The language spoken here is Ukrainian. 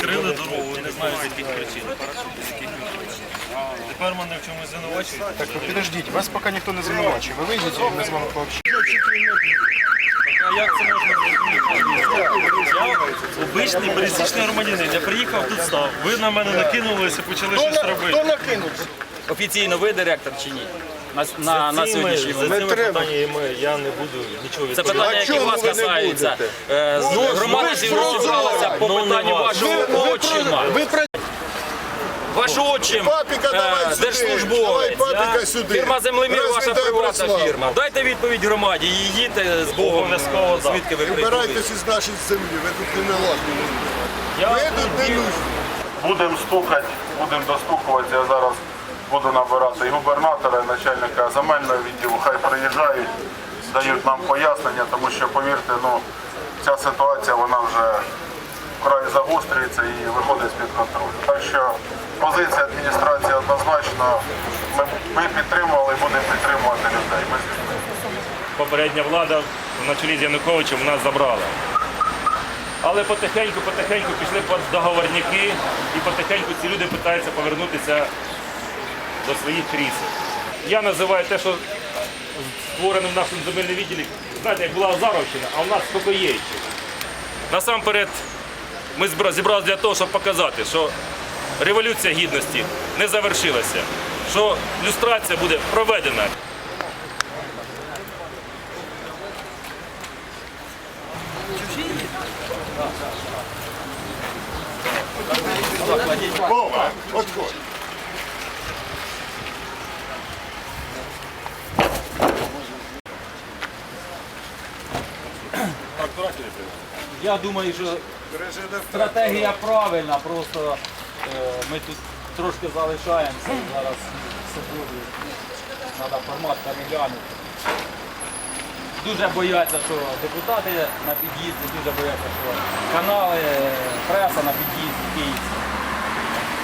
Крили дорогу, не знаю з яких причин. Тепер мене в чомусь звинувачують. Так, ви підождіть, вас поки ніхто не звинувачує. Ви вийдіть, і ми з вами пообщаємося. А як це можна зрозуміти? Я обичний пересічний громадянин. Я приїхав тут став. Ви на мене накинулися, почали щось робити. Хто накинувся? Офіційно ви директор чи ні? На, на, на сьогоднішній За цими питаннями я не буду нічого Це відповідати. питання, які вас касаються. Е, Громада розібралася по Ну, не питанню вас. вашого отчима. Ваш отчим, Папіка, давай е, сюди. держслужбовець, Давай папіка да? сюди. фірма землемір ваша Розвідай приватна фірма. Дайте відповідь громаді, їдьте з Богом, Обов'язково, звідки ви прийшли. Вибирайтесь із нашої землі, ви тут не налажні. Я Ви тут не нужні. Будемо стукати, будемо достукуватися. Я зараз буду набирати і губернатора, і начальника земельного відділу. Хай приїжджають, дають нам пояснення, тому що, повірте, ну, ця ситуація вона вже вкрай загострюється і виходить з-під контролю. Так що позиція адміністрації однозначно. Ми, ми підтримували і будемо підтримувати людей. Ми попередня влада на чолі з Януковичем нас забрала. Але потихеньку, потихеньку пішли під договорняки, і потихеньку ці люди питаються повернутися до своїх крісел. Я називаю те, що створено в нашому земельному відділі, знаєте, як була Азаровщина, а у нас Спокоєвщина. Насамперед, ми зібралися для того, щоб показати, що революція гідності не завершилася, що люстрація буде проведена. Вова, отходь. Я думаю, що стратегія правильна, просто е, ми тут трошки залишаємося зараз собою. Треба формат переглянути. Дуже бояться, що депутати на під'їзді, дуже бояться, що канали, преса на під'їзді київські.